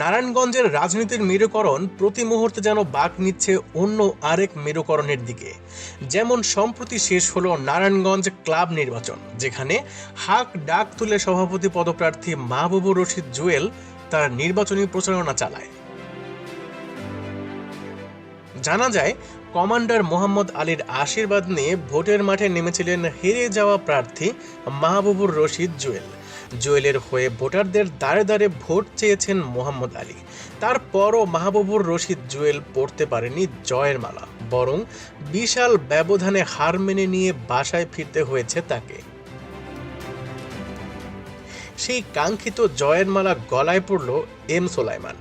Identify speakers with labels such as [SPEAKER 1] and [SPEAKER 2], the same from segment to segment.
[SPEAKER 1] নারায়ণগঞ্জের রাজনীতির মেরুকরণ প্রতি মুহূর্তে যেন বাক নিচ্ছে অন্য আরেক মেরুকরণের দিকে। যেমন সম্প্রতি শেষ হলো নারায়ণগঞ্জ ক্লাব নির্বাচন, যেখানে হাক ডাক তুলে সভাপতি পদপ্রার্থী মাহবুবুর রশিদ জুয়েল তার নির্বাচনী প্রচারণা চালায়। জানা যায়, কমান্ডার মোহাম্মদ আলীর আশীর্বাদ নিয়ে ভোটের মাঠে নেমেছিলেন হেরে যাওয়া প্রার্থী মাহবুবুর রশিদ জুয়েল। জুয়েলের হয়ে ভোটারদের দাঁড়ে দাঁড়ে ভোট চেয়েছেন মোহাম্মদ আলী। তারপরও মাহবুবুর রশিদ জুয়েল পড়তে পারেনি জয়ের মালা, বরং বিশাল ব্যবধানে হার মেনে নিয়ে বাসায় ফিরতে হয়েছে তাকে। সেই কাঙ্ক্ষিত জয়ের মালা গলায় পড়ল এম সোলাইমান।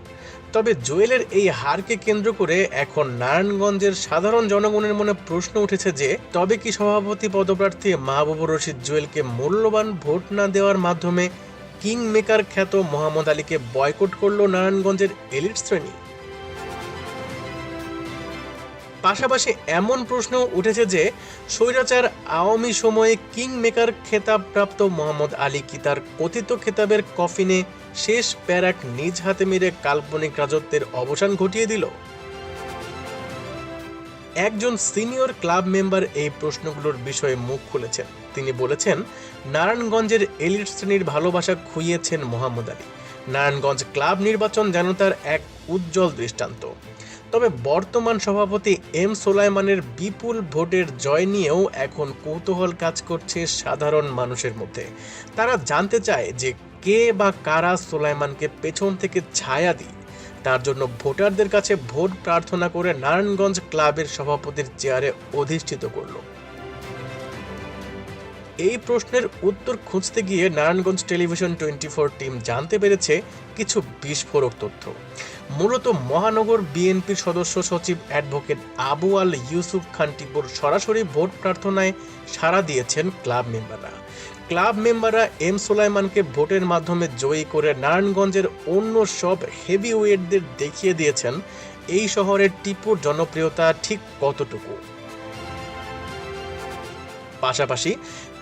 [SPEAKER 1] তবে জুয়েলের এই হারকে কেন্দ্র করে এখন নারায়ণগঞ্জের সাধারণ জনগণের মনে প্রশ্ন উঠেছে যে, তবে কি সভাপতি পদপ্রার্থী মাহবুবুর রশিদ জুয়েলকে মূল্যবান ভোট না দেওয়ার মাধ্যমে কিং মেকার খ্যাত মোহাম্মদ আলীকে বয়কট করল নারায়ণগঞ্জের এলিট শ্রেণি? পাশাপাশি এমন প্রশ্ন উঠেছে যে, স্বৈরাচার আওয়ামী সময়ে কিং মেকার খেতাবপ্রাপ্ত মোহাম্মদ আলী কি তার কথিত খেতাবের কফিনে শেষ প্যারাক নিজ হাতে মেরে কাল্পনিক রাজত্বের অবসান ঘটিয়ে দিল? একজন সিনিয়র ক্লাব মেম্বার এই প্রশ্নগুলোর বিষয়ে মুখ খুলেছেন। তিনি বলেছেন, নারায়ণগঞ্জের এলিট শ্রেণির ভালোবাসা খুইয়েছেন মোহাম্মদ আলী। নারায়ণগঞ্জ ক্লাব নির্বাচন যেন তার এক উজ্জ্বল দৃষ্টান্ত। তবে বর্তমান সভাপতি এম সোলাইমানের বিপুল ভোটের জয় নিয়েও এখন কৌতূহল কাজ করছে সাধারণ মানুষের মধ্যে। তারা জানতে চায় যে কে বা কারা সোলাইমানকে পেছন থেকে ছায়া দিই। তার জন্য ভোটারদের কাছে ভোট প্রার্থনা করে নারায়ণগঞ্জ ক্লাবের সভাপতির চেয়ারে অধিষ্ঠিত করল। এই প্রশ্নের উত্তর খুঁজতে গিয়ে Narayanganj television twenty four team জানতে পেরেছে কিছু বিস্ফোরক তথ্য। মূলত মহানগর বিএনপির সদস্য সচিব অ্যাডভোকেট আবু আল ইউসুফ খান টিপুর সরাসরি ভোট প্রার্থনায় সাড়া দিয়েছেন ক্লাব মেম্বাররা। ক্লাব মেম্বাররা এম সোলাইমানকে ভোটের মাধ্যমে জয়ী করে নারায়ণগঞ্জের অন্য সব হেভি ওয়েটদের দেখিয়ে দিয়েছেন, এই শহরের টিপুর জনপ্রিয়তা ঠিক কতটুকু? পাশাপাশি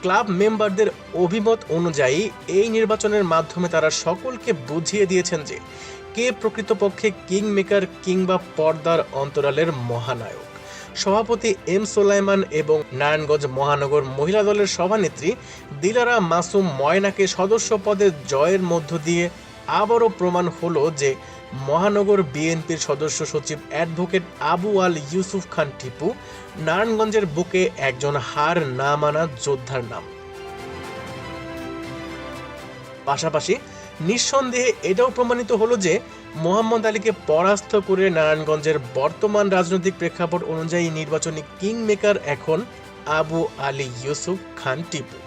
[SPEAKER 1] ক্লাব মেম্বারদের অভিমত অনুযায়ী এই নির্বাচনের মাধ্যমে তারা সকলকে বুঝিয়ে দিয়েছেন যে কে প্রকৃতপক্ষে কিং মেকার কিংবা পর্দার অন্তরালের মহানায়ক। সভাপতি এম সোলাইমান এবং নারায়ণগঞ্জ মহানগর মহিলা দলের সভানেত্রী দিলারা মাসুম ময়নাকে সদস্য পদে জয়ের মধ্য দিয়ে আবারও প্রমাণ হলো যে মহানগর বিএনপির সদস্য সচিব অ্যাডভোকেট আবু আল ইউসুফ খান টিপু নারায়ণগঞ্জের বুকে একজন হার না মানা যোদ্ধার নাম। পাশাপাশি নিঃসন্দেহে এটাও প্রমাণিত হলো যে মোহাম্মদ আলীকে পরাস্ত করে নারায়ণগঞ্জের বর্তমান রাজনৈতিক প্রেক্ষাপট অনুযায়ী নির্বাচনী কিং মেকার এখন আবু আলী ইউসুফ খান টিপু।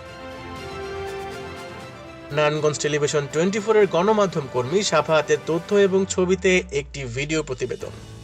[SPEAKER 1] নারায়ণগঞ্জ টেলিভিশন টোয়েন্টি ফোরের গণমাধ্যম কর্মী সাফাহাতের তথ্য এবং ছবিতে একটি ভিডিও প্রতিবেদন।